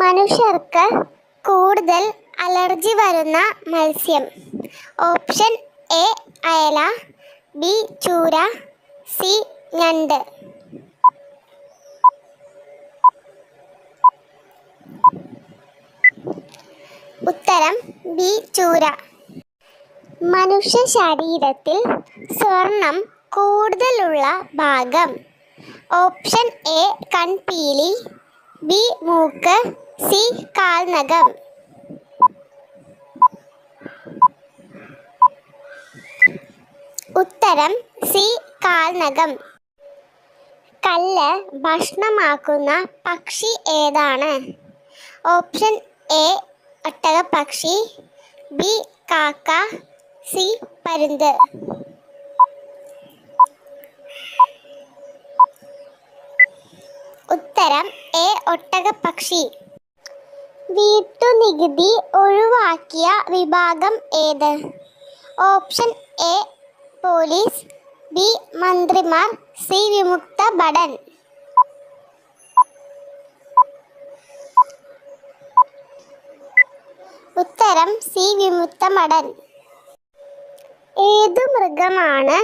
മനുഷ്യർക്ക് കൂടുതൽ അലർജി വരുന്ന മത്സ്യം. ഓപ്ഷൻ എ അയല ബി ചൂര സി ഞണ്ട്. ഉത്തരം ബി ചൂര. മനുഷ്യ ശരീരത്തിൽ സ്വർണം കൂടുതലുള്ള ഭാഗം. ഓപ്ഷൻ എ കൺപീലി ബി മൂക്ക് സി കാൽനകം ഉത്തരം സി കാൽനകം കല്ല് ഭക്ഷണമാക്കുന്ന പക്ഷി ഏതാണ്? ഓപ്ഷൻ എ ഒട്ടകപ്പക്ഷി. ബി കാക്ക. സി പരുന്ത്. ഉത്തരം എ ഒട്ടകപ്പക്ഷി. വീട്ടുനികുതി ഒഴിവാക്കിയ വിഭാഗം ഏത്? ഓപ്ഷൻ എ പോലീസ് ബി മന്ത്രിമാർ സി വിമുക്ത ഭടൻ. ഉത്തരം സി വിമുക്ത ഭടൻ ഏതു മൃഗമാണ്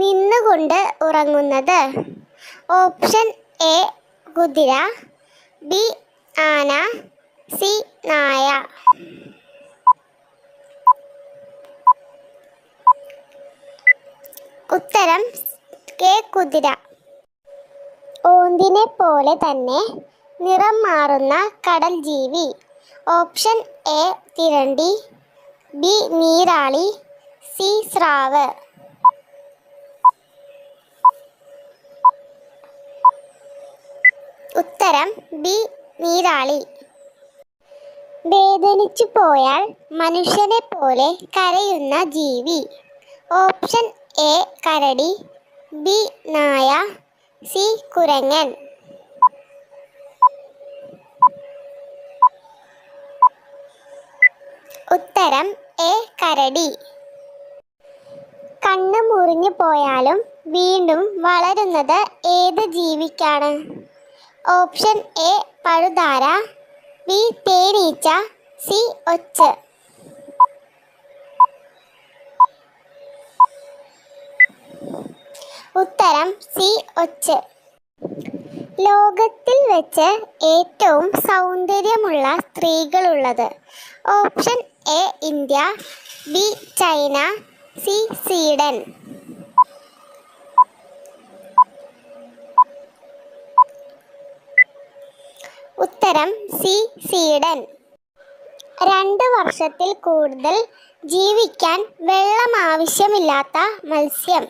നിന്നുകൊണ്ട് ഉറങ്ങുന്നത്? ഓപ്ഷൻ എ കുതിര ബി ആന സി നായ. ഉത്തരം കെ കുതിര. ഓന്തിനെ പോലെ തന്നെ നിറം മാറുന്ന കടൽ ജീവി. ഓപ്ഷൻ എ തിരണ്ടി ബി നീരാളി സി സ്രാവ്. ഉത്തരം ബി നീരാളി. വേദനിച്ചു പോയാൽ മനുഷ്യനെ പോലെ കരയുന്ന ജീവി. ഓപ്ഷൻ എ കരടി. ബി നായ. സി കുരങ്ങൻ. ഉത്തരം എ കരടി. കണ്ണ് മുറിഞ്ഞു പോയാലും വീണ്ടും വളരുന്നത് ഏത് ജീവിക്കാണ്? ഓപ്ഷൻ എ പഴുതാര. ബി തേനീച്ച സി ഒച്ച്. ഉത്തരം സി ഒച്ച്. ലോകത്തിൽ വെച്ച് ഏറ്റവും സൗന്ദര്യമുള്ള സ്ത്രീകളുള്ളത് option A India B China C Sweden. ഉത്തരം സി സ്വീഡൻ. രണ്ട് വർഷത്തിൽ കൂടുതൽ ജീവിക്കാൻ വെള്ളം ആവശ്യമില്ലാത്ത മത്സ്യം.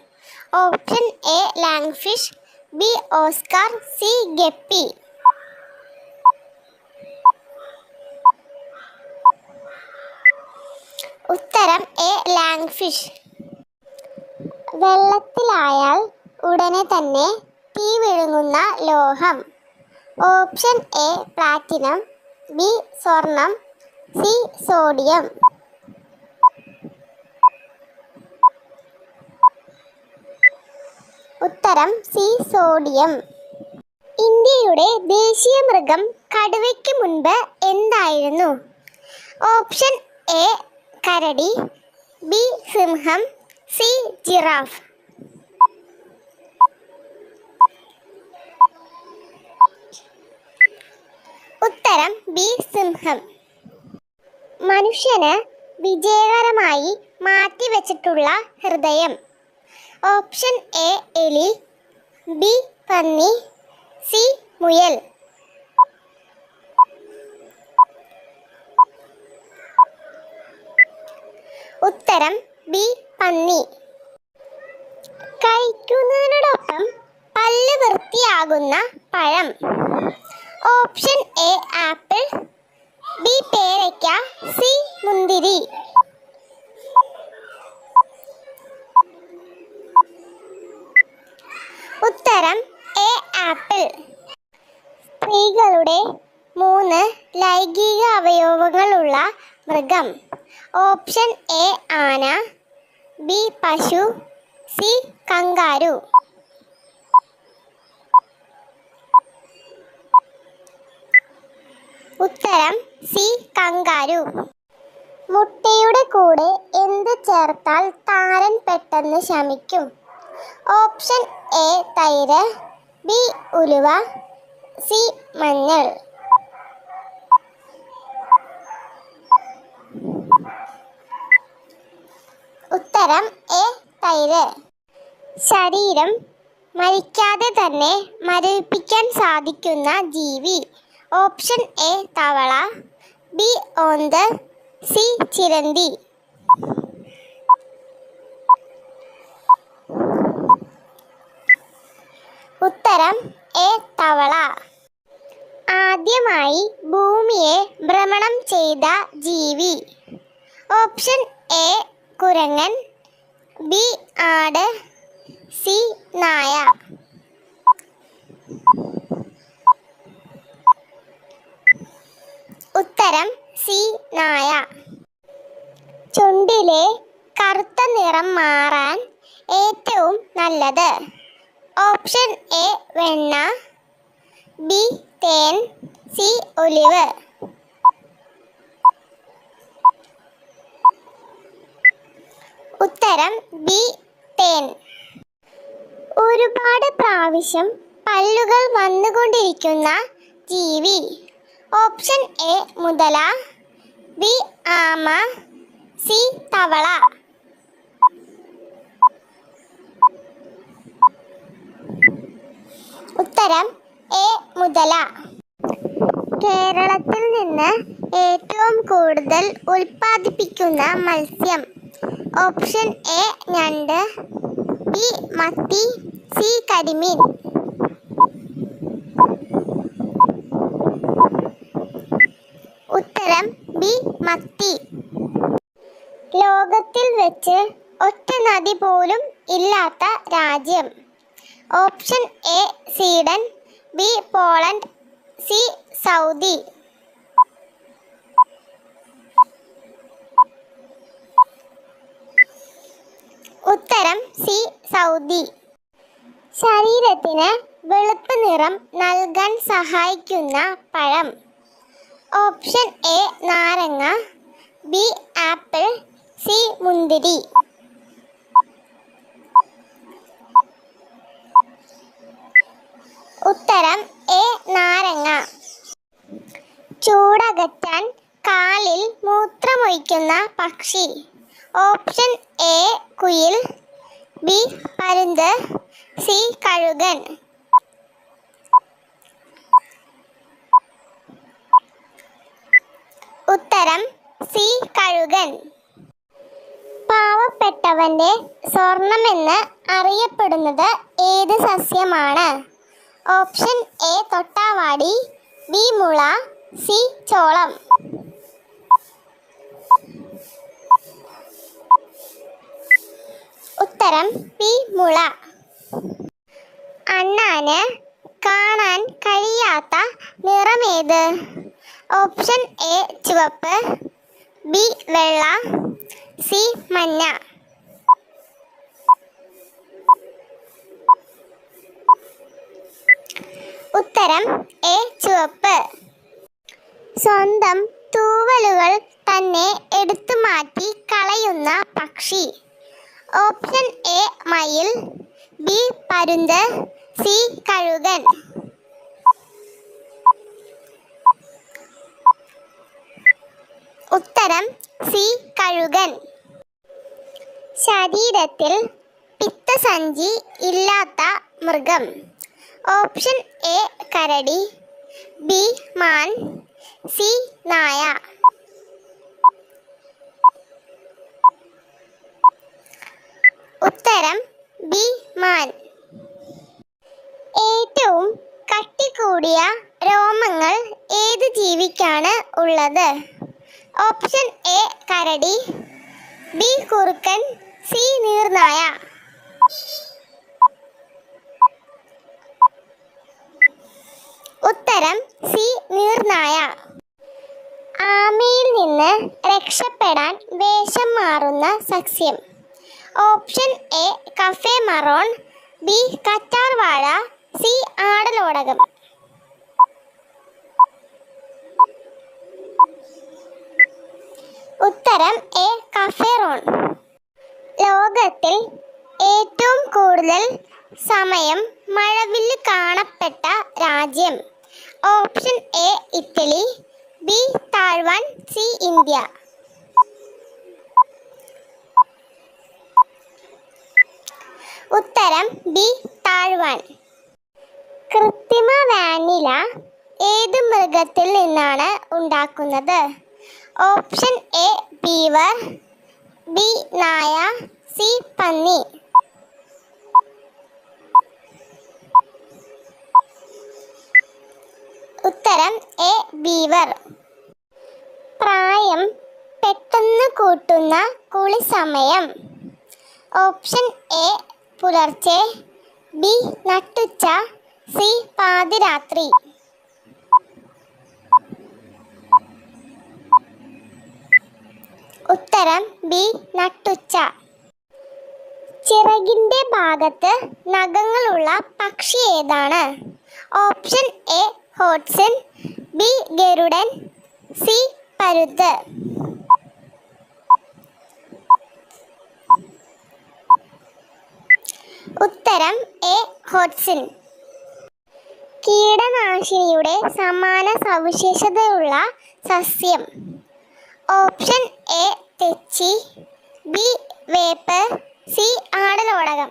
Option A lungfish. B Oscar. C guppy. ഉത്തരം എ ലാങ്ഫിഷ്. വെള്ളത്തിലായാൽ ഉടനെ തന്നെ തീ വിഴുങ്ങുന്ന ലോഹം. ഓപ്ഷൻ എ പ്ലാറ്റിനം ബി സ്വർണം സി സോഡിയം. ഉത്തരം സി സോഡിയം. ഇന്ത്യയുടെ ദേശീയ മൃഗം കടുവയ്ക്ക് മുൻപ് എന്തായിരുന്നു? ഓപ്ഷൻ എ കരടി ബി സിംഹം സി ജിറാഫ്. ഉത്തരം ബി സിംഹം. മനുഷ്യന് വിജയകരമായി മാറ്റിവെച്ചിട്ടുള്ള ഹൃദയം. ഓപ്ഷൻ എ എലി ബി പന്നി സി മുയൽ. ഉത്തരം ബി പന്നി. കഴിക്കുന്നതിനോടൊപ്പം പല്ല് വൃത്തിയാകുന്ന പഴം. Option A apple. ബി പേരയ്ക്ക. സി മുന്തിരി. ഉത്തരം എ ആപ്പിൾ. സ്ത്രീകളുടെ മൂന്ന് ലൈംഗിക അവയവങ്ങളുള്ള മൃഗം. ഓപ്ഷൻ എ ആന. ബി പശു. C kangaroo. ഉത്തരം സി കങ്കാരു. മുട്ടയുടെ കൂടെ എന്ത് ചേർത്താൽ താരൻ പെട്ടെന്ന് ശമിക്കും? ഓപ്ഷൻ എ തൈര് ബി ഉലുവ സി മഞ്ഞൾ. ഉത്തരം എ തൈര്. ശരീരം മരിക്കാതെ തന്നെ മരവിപ്പിക്കാൻ സാധിക്കുന്ന ജീവി. ഓപ്ഷൻ എ തവള ബി ഓന്ത് സി ചിരന്തി. ഉത്തരം എ തവള. ആദ്യമായി ഭൂമിയെ ഭ്രമണം ചെയ്ത ജീവി. ഓപ്ഷൻ എ കുരങ്ങൻ ബി ആട് സി നായ ഉത്തരം സി നായ ചുണ്ടിലെ കറുത്ത നിറം മാറാൻ ഏറ്റവും നല്ലത് ഓപ്ഷൻ എ വെണ്ണ ബി തേൻ സി ഒലിവ് ഉത്തരം ബി തേൻ. ഒരുപാട് പ്രാവശ്യം പല്ലുകൾ വന്നുകൊണ്ടിരിക്കുന്ന ജീവി. ഓപ്ഷൻ എ മുതല. ബി ആമ. സി തവള. ഉത്തരം എ മുതല. കേരളത്തിൽ നിന്ന് ഏറ്റവും കൂടുതൽ ഉൽപ്പാദിപ്പിക്കുന്ന മത്സ്യം ഓപ്ഷൻ എ ഞണ്ട് ബി മത്തി സി കരിമീൻ. ഉത്തരം ബി മത്തി. ലോകത്തിൽ വെച്ച് ഒറ്റ നദി പോലും ഇല്ലാത്ത രാജ്യം. Option A Sweden B Poland C Saudi. ഉത്തരം സി സൗദി. ശരീരത്തിന് വെളുപ്പ് നിറം നൽകാൻ സഹായിക്കുന്ന പഴം. ഓപ്ഷൻ എ നാരങ്ങ. B apple. സി മുന്തിരി. ഉത്തരം എ നാരങ്ങ. ചൂടകറ്റാൻ കാലിൽ മൂത്രമൊഴിക്കുന്ന പക്ഷി. ഓപ്ഷൻ എ കുയിൽ. ബി പരുന്ത്. സി കഴുകൻ. ഉത്തരം സി കഴുകൻ. പാവപ്പെട്ടവന്റെ സ്വർണമെന്ന് അറിയപ്പെടുന്നത് ഏത് സസ്യമാണ്? ഓപ്ഷൻ എ തൊട്ടാവാടി. ബി മുള. സി ചോളം. ഉത്തരം പി മുള. അണ്ണാന് കാണാൻ കഴിയാത്ത നിറമേത്? ഓപ്ഷൻ എ ചുവപ്പ്. ബി വെള്ള. സി മഞ്ഞ. ഉത്തരം എ ചുവപ്പ്. സ്വന്തം തൂവലുകൾ തന്നെ എടുത്തു മാറ്റി കളയുന്ന പക്ഷി. ഓപ്ഷൻ എ മയിൽ. ബി പരുന്ത്. സി കഴുകൻ. ഉത്തരം സി കഴുകൻ. ശരീരത്തിൽ പിത്തസഞ്ചി ഇല്ലാത്ത മൃഗം. ഓപ്ഷൻ എ കരടി. ബി മാൻ. സി നായ. ഉത്തരം ബി മാൻ. ഏറ്റവും കട്ടിക്കൂടിയ രോമങ്ങൾ ഏത് ജീവിക്കാണ് ഉള്ളത്? ഓപ്ഷൻ എ കരടി ബി കുറുക്കൻ സി നീർനായ. ഉത്തരം സി നീർനായ. ആമയിൽ നിന്ന് രക്ഷപ്പെടാൻ വേഷം മാറുന്ന സസ്യം. ഓപ്ഷൻ എ കഫേ മറോൺ ബി കറ്റാർ വാഴ സി ആടലോടകം ഉത്തരം എ കഫേറോൺ ലോകത്തിൽ ഏറ്റവും കൂടുതൽ സമയം മഴവില്ല് കാണപ്പെട്ട രാജ്യം. Option A Italy B Taiwan C India. ഉത്തരം ബി താഴ്വാൻ. കൃത്രിമ വാനില ഏത് മൃഗത്തിൽ നിന്നാണ് ഉണ്ടാക്കുന്നത്? ഓപ്ഷൻ എ ബീവർ ബി നായ സി പന്നി. ഉത്തരം എ ബീവർ. പ്രായം പെട്ടെന്ന് കൂട്ടുന്ന കുളി സമയം ഓപ്ഷൻ എ പുലർച്ചെ ബി നട്ടുച്ച സി പാതിരാത്രി. ഉത്തരം ബി നട്ടുച്ച. ചിറകിന്റെ ഭാഗത്ത് നഖങ്ങളുള്ള പക്ഷി ഏതാണ്? ഓപ്ഷൻ എ ഹോട്ട്സൺ ബി ഗരുഡൻ സി പരുത് ഉത്തരം എ ഹോട്ട്സിൻ കീടനാശിനിയുടെ സമാന സവിശേഷതയുള്ള സസ്യം. ഓപ്ഷൻ എ തെച്ചി. ബി വേപ്പ്. സി ആടലോടകം.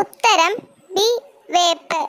ഉത്തരം ബി വേപ്പ്.